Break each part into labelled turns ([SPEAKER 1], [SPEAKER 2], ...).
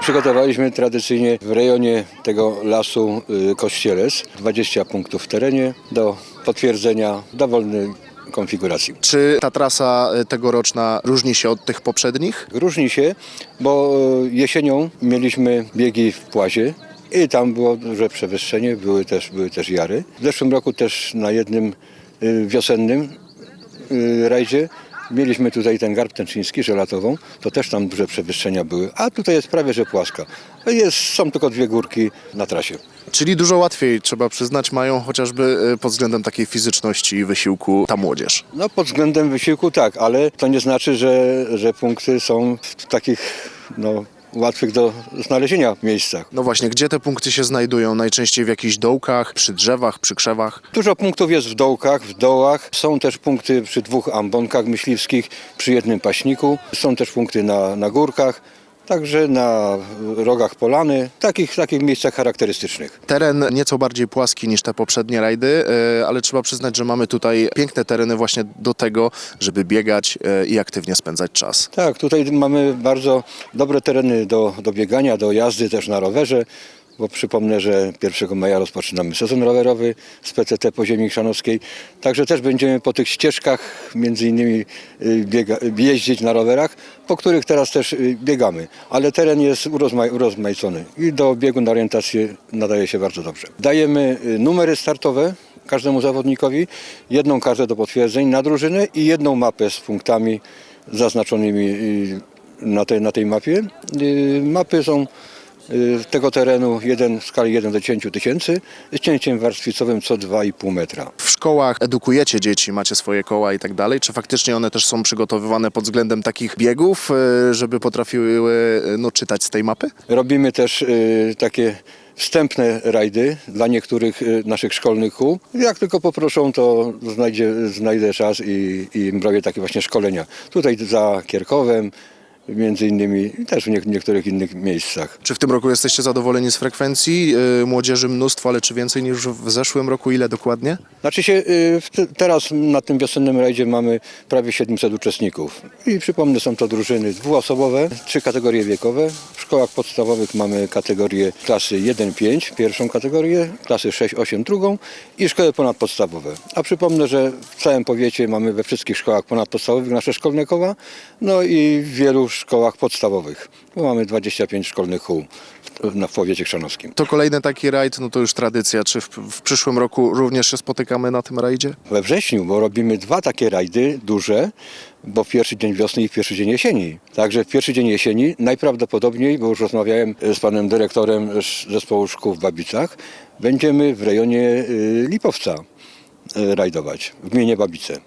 [SPEAKER 1] Przygotowaliśmy tradycyjnie w rejonie tego lasu y, Kościeles 20 punktów w terenie do potwierdzenia dowolnej konfiguracji.
[SPEAKER 2] Czy ta trasa y, tegoroczna różni się od tych poprzednich?
[SPEAKER 1] Różni się, bo y, jesienią mieliśmy biegi w Płazie i tam było duże przewyższenie, były też, były też jary. W zeszłym roku też na jednym wiosennym rajdzie mieliśmy tutaj ten garb tęczyński, żelatową, to też tam duże przewyższenia były, a tutaj jest prawie że płaska. Jest, są tylko dwie górki na trasie.
[SPEAKER 2] Czyli dużo łatwiej, trzeba przyznać, mają chociażby y, pod względem takiej fizyczności i wysiłku ta młodzież.
[SPEAKER 1] No pod względem wysiłku tak, ale to nie znaczy, że, że punkty są w takich no, łatwych do znalezienia miejscach.
[SPEAKER 2] No właśnie, gdzie te punkty się znajdują? Najczęściej w jakichś dołkach, przy drzewach, przy krzewach?
[SPEAKER 1] Dużo punktów jest w dołkach, w dołach. Są też punkty przy dwóch ambonkach myśliwskich, przy jednym paśniku. Są też punkty na, na górkach, także na rogach polany, takich, takich miejscach charakterystycznych.
[SPEAKER 2] Teren nieco bardziej płaski niż te poprzednie rajdy, y, ale trzeba przyznać, że mamy tutaj piękne tereny właśnie do tego, żeby biegać y, i aktywnie spędzać czas.
[SPEAKER 1] Tak, tutaj mamy bardzo dobre tereny do, do biegania, do jazdy też na rowerze. Bo przypomnę, że 1 maja rozpoczynamy sezon rowerowy z PCT po ziemi chrzanowskiej. Także też będziemy po tych ścieżkach między innymi y, biega, jeździć na rowerach, po których teraz też y, biegamy. Ale teren jest urozma, urozmaicony i do biegu na orientację nadaje się bardzo dobrze. Dajemy y, numery startowe każdemu zawodnikowi, jedną kartę do potwierdzeń na drużynę i jedną mapę z punktami zaznaczonymi na tej, na tej mapie. Mapy są tego terenu jeden, w skali 1 do 10 tysięcy z cięciem warstwicowym co 2,5 metra.
[SPEAKER 2] W szkołach edukujecie dzieci, macie swoje koła i tak dalej. Czy faktycznie one też są przygotowywane pod względem takich biegów, y, żeby potrafiły y, no, czytać z tej mapy?
[SPEAKER 1] Robimy też y, takie wstępne rajdy dla niektórych y, naszych szkolnych kół. Jak tylko poproszą, to znajdzie, znajdę czas i, i robię takie właśnie szkolenia. Tutaj za Kierkowem, między innymi też w nie, niektórych innych miejscach.
[SPEAKER 2] Czy w tym roku jesteście zadowoleni z frekwencji? Y, Młodzieży mnóstwo, ale czy więcej niż w zeszłym roku? Ile dokładnie?
[SPEAKER 1] Znaczy się, y, te, teraz na tym wiosennym rajdzie mamy prawie 700 uczestników. I przypomnę, są to drużyny dwuosobowe, trzy kategorie wiekowe. W szkołach podstawowych mamy kategorię klasy 1-5, pierwszą kategorię, klasy 6-8 drugą i szkoły ponadpodstawowe. A przypomnę, że w całym powiecie mamy we wszystkich szkołach ponadpodstawowych nasze szkolne koła, no i w wielu szkołach podstawowych. Bo mamy 25 szkolnych kół w- na w powiecie chrzanowskim.
[SPEAKER 2] To kolejny taki rajd, no to już tradycja. Czy w, w przyszłym roku również się spotykamy na tym rajdzie?
[SPEAKER 1] we wrześniu, bo robimy dwa takie rajdy duże, bo w pierwszy dzień wiosny i w pierwszy dzień jesieni. Także w pierwszy dzień jesieni najprawdopodobniej, bo już rozmawiałem z panem dyrektorem zespołu szkół w Babicach, będziemy w rejonie y, Lipowca y, rajdować, w gminie Babice.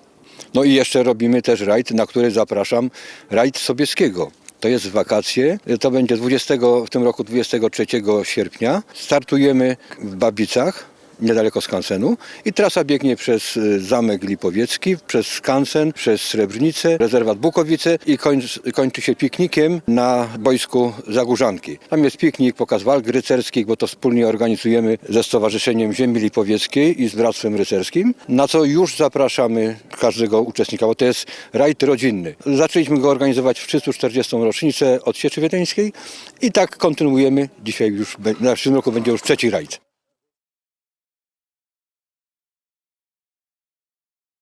[SPEAKER 1] No i jeszcze robimy też rajd, na który zapraszam, rajd Sobieskiego. To jest wakacje, to będzie 20, w tym roku 23 sierpnia. Startujemy w Babicach, niedaleko skansenu i trasa biegnie przez y, Zamek Lipowiecki, przez skansen, przez Srebrnicę, rezerwat Bukowice i końc, kończy się piknikiem na boisku Zagórzanki. Tam jest piknik, pokaz walk rycerskich, bo to wspólnie organizujemy ze Stowarzyszeniem Ziemi Lipowieckiej i z Bractwem Rycerskim, na co już zapraszamy każdego uczestnika, bo to jest rajd rodzinny. Zaczęliśmy go organizować w 340. rocznicę od Sieczy Wiedeńskiej i tak kontynuujemy. Dzisiaj już, na przyszłym roku będzie już trzeci rajd.